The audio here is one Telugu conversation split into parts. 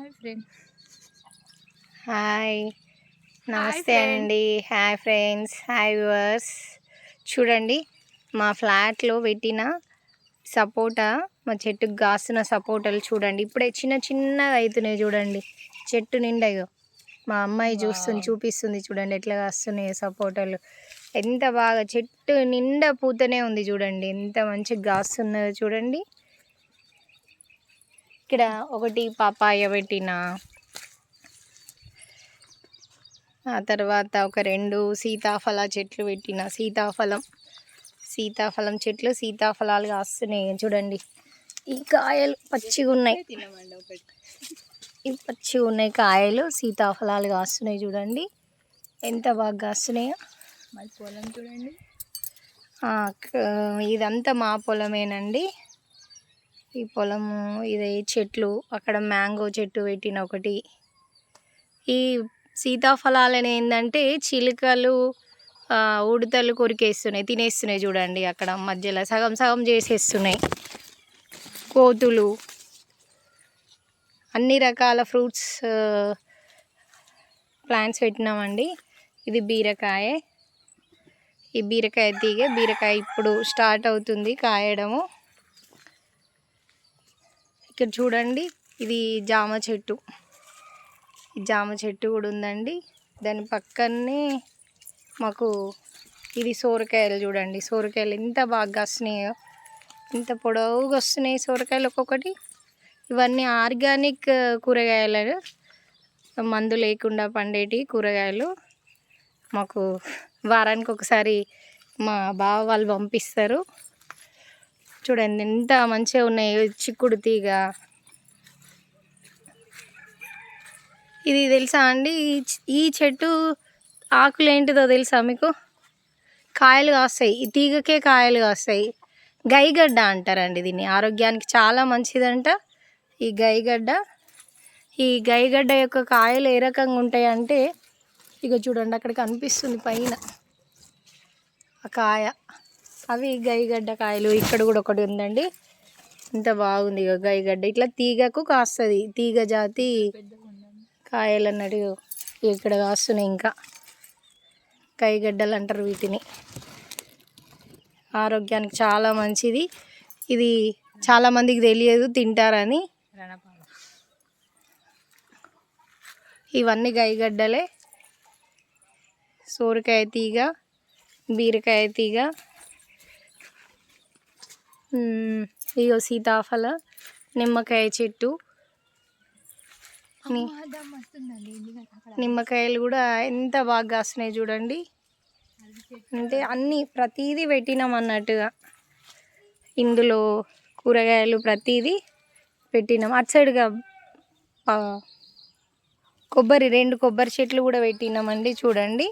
Hi friend. హాయ్. నమస్తే. అండి. Hi friends. Hi viewers. చూడండి మా ఫ్లాట్లో పెట్టిన సపోటా మా చెట్టుకు కాస్తున్న సపోటాలు చూడండి. ఇప్పుడే చిన్న చిన్నగా అవుతున్నాయి చూడండి. చెట్టు నిండా ఇగో. మా అమ్మాయి చూస్తుంది. చూపిస్తుంది చూడండి ఎట్లా కాస్తున్నాయి సపోటాలు. ఎంత బాగా చెట్టు నిండా పూతనే ఉంది చూడండి. ఎంత మంచిగా కాస్తున్నదో చూడండి. ఇక్కడ ఒకటి పాపాయ పెట్టిన. ఆ తర్వాత ఒక రెండు సీతాఫల చెట్లు పెట్టిన. సీతాఫలం సీతాఫలం చెట్లు సీతాఫలాలు కాస్తున్నాయి చూడండి. ఈ కాయలు పచ్చిగా ఉన్నాయి. ఈ పచ్చిగా ఉన్నాయి కాయలు సీతాఫలాలు కాస్తున్నాయి చూడండి. ఎంత బాగా కాస్తున్నాయో. పొలం చూడండి. ఇదంతా మా పొలమేనండి. ఈ పొలము ఇది చెట్లు అక్కడ మ్యాంగో చెట్టు పెట్టిన ఒకటి. ఈ సీతాఫలాలని ఏంటంటే చిలుకలు ఉడతలు కొరికేస్తున్నాయి తినేస్తున్నాయి చూడండి అక్కడ మధ్యలో. సగం సగం చేసేస్తున్నాయి. కోతులు అన్ని రకాల ఫ్రూట్స్ ప్లాంట్స్ పెట్టినామండి. ఇది బీరకాయ. ఈ బీరకాయ తీగ బీరకాయ ఇప్పుడు స్టార్ట్ అవుతుంది కాయడము. ఇక్కడ చూడండి ఇది జామ చెట్టు. జామ చెట్టు కూడా ఉందండి. దాని పక్కనే మాకు ఇది సోరకాయలు చూడండి. సోరకాయలు ఎంత బాగా వస్తున్నాయో ఇంత పొడవుగా వస్తున్నాయి సోరకాయలు ఒక్కొక్కటి. ఇవన్నీ ఆర్గానిక్ కూరగాయలు మందు లేకుండా పండేటి కూరగాయలు. మాకు వారానికి ఒకసారి మా బావ వాళ్ళు పంపిస్తారు. చూడండి ఎంత మంచిగా ఉన్నాయి. చిక్కుడు తీగ. ఇది తెలుసా అండి? ఈ ఈ చెట్టు ఆకులు ఏంటిదో తెలుసా మీకు? కాయలు కాస్తాయి. ఈ తీగకే కాయలు కాస్తాయి. గైగడ్డ అంటారండి దీన్ని. ఆరోగ్యానికి చాలా మంచిదంట. ఈ గైగడ్డ. ఈ గైగడ్డ యొక్క కాయలు ఏ రకంగా ఉంటాయంటే ఇక చూడండి అక్కడ కనిపిస్తుంది పైన. ఆ కాయ. అవి గైగడ్డ కాయలు ఇక్కడ కూడా ఒకటి ఉందండి. ఇంత బాగుంది ఇక గైగడ్డ. ఇట్లా తీగకు కాస్తుంది. తీగ జాతి కాయలు అన్నట్టు ఇక్కడ కాస్తున్నాయి ఇంకా. గైగడ్డలు అంటారు వీటిని. ఆరోగ్యానికి చాలా మంచిది. ఇది చాలామందికి తెలియదు తింటారని. ఇవన్నీ గైగడ్డలే. సోరకాయ తీగ బీరకాయ తీగ. ఇగో సీతాఫల నిమ్మకాయ చెట్టు. నిమ్మకాయలు కూడా ఎంత బాగా కాస్తున్నాయి చూడండి. అంటే అన్నీ ప్రతీదీ పెట్టినాం అన్నట్టుగా. ఇందులో కూరగాయలు ప్రతీదీ పెట్టినాం. అటు సైడ్గా కొబ్బరి రెండు కొబ్బరి చెట్లు కూడా పెట్టినామండి చూడండి.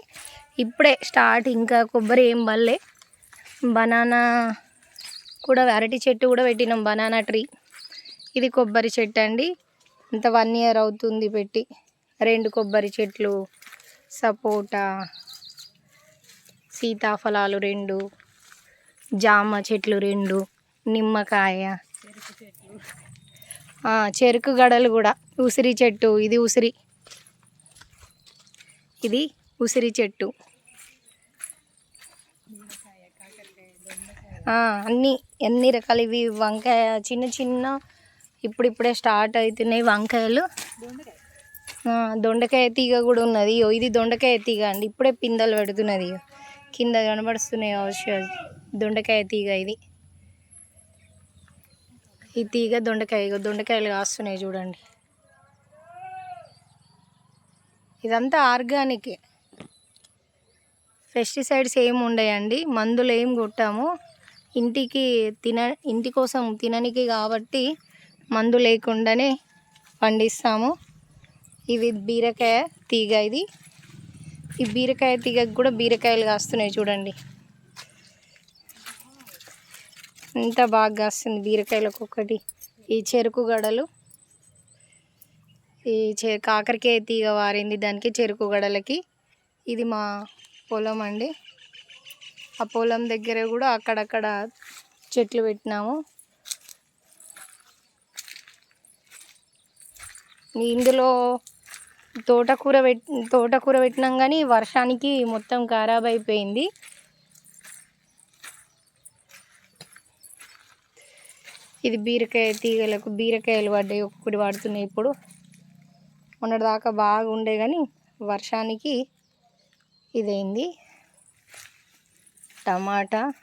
ఇప్పుడే స్టార్ట్ ఇంకా కొబ్బరి ఏం బల్లే బనానా కూడా అరటి చెట్టు కూడా పెట్టినాం. బనానా ట్రీ ఇది కొబ్బరి చెట్టు అండి. అంత వన్ ఇయర్ అవుతుంది పెట్టి. రెండు కొబ్బరి చెట్లు సపోటా సీతాఫలాలు రెండు జామ చెట్లు రెండు నిమ్మకాయ చెరుకు చెరుకు గడలు కూడా. ఉసిరి చెట్టు ఇది ఉసిరి. ఇది ఉసిరి చెట్టు. అన్నీ ఎన్ని రకాలు ఇవి వంకాయ చిన్న చిన్న ఇప్పుడిప్పుడే స్టార్ట్ అవుతున్నాయి వంకాయలు. దొండకాయ తీగ కూడా ఉన్నది. ఇగో ఇది దొండకాయ తీగ అండి. ఇప్పుడే పిందెలు పెడుతున్నది ఇగో. కింద కనబడుస్తున్నాయి అవసరం దొండకాయ తీగ ఇది. ఈ తీగ దొండకాయ దొండకాయలు కాస్తున్నాయి చూడండి. ఇదంతా ఆర్గానిక్. పెస్టిసైడ్స్ ఏమి ఉండయండి. మందులు ఏం కొట్టాము. ఇంటికి తిన ఇంటి కోసం తిననికి కాబట్టి మందు లేకుండానే పండిస్తాము. ఇవి బీరకాయ తీగ ఇది. ఈ బీరకాయ తీగకు కూడా బీరకాయలు కాస్తున్నాయి చూడండి. ఎంత బాగా కాస్తుంది బీరకాయలు ఒక్కొక్కటి ఈ చెరుకు గడలు. ఈ చె కాకరకాయ తీగ వారింది దానికి చెరుకు గడలకి. ఇది మా పొలం అండి. ఆ పొలం దగ్గర కూడా అక్కడక్కడ చెట్లు పెట్టినాము. ఇందులో తోటకూర పెట్ తోటకూర పెట్టినాం కానీ వర్షానికి మొత్తం ఖరాబ్ అయిపోయింది. ఇది బీరకాయ తీగలకు బీరకాయలు పడ్డాయి ఒక్కటి పడుతున్నాయి ఇప్పుడు. మొన్నటిదాకా బాగా ఉండే కానీ వర్షానికి ఇదైంది. టమాటా.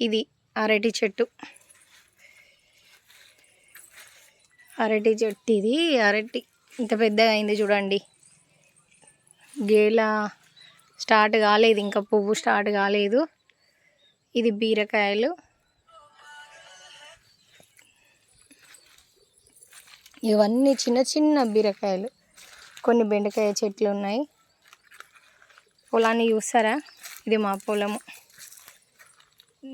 ఇది అరటి చెట్టు. అరటి చెట్టు ఇది. అరటి ఇంత పెద్దగా అయింది చూడండి. గేల స్టార్ట్ కాలేదు ఇంకా పువ్వు స్టార్ట్ కాలేదు. ఇది బీరకాయలు. ఇవన్నీ చిన్న చిన్న బీరకాయలు. కొన్ని బెండకాయ చెట్లు ఉన్నాయి. పొలాన్ని చూస్తారా? ఇది మా పొలము.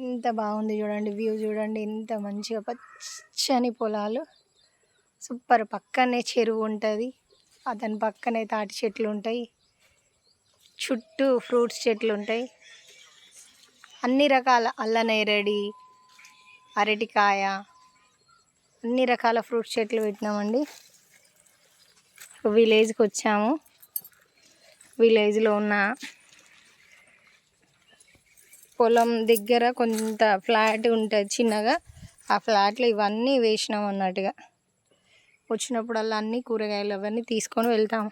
ఎంత బాగుంది చూడండి వ్యూ చూడండి ఎంత మంచిగా పచ్చని పొలాలు. సూపర్. పక్కనే చెరువు ఉంటుంది అతని పక్కనే తాటి చెట్లు ఉంటాయి చుట్టూ ఫ్రూట్స్ చెట్లు ఉంటాయి. అన్ని రకాల అల్లనేరడి అరటికాయ అన్ని రకాల ఫ్రూట్స్ చెట్లు పెట్టినామండి. విలేజ్కి వచ్చాము. విలేజ్లో ఉన్న పొలం దగ్గర కొంత ఫ్లాట్ ఉంటుంది చిన్నగా ఆ ఫ్లాట్లో ఇవన్నీ వేసినాం అన్నట్టుగా. వచ్చినప్పుడల్లా అన్ని కూరగాయలు అవన్నీ తీసుకొని వెళ్తాము.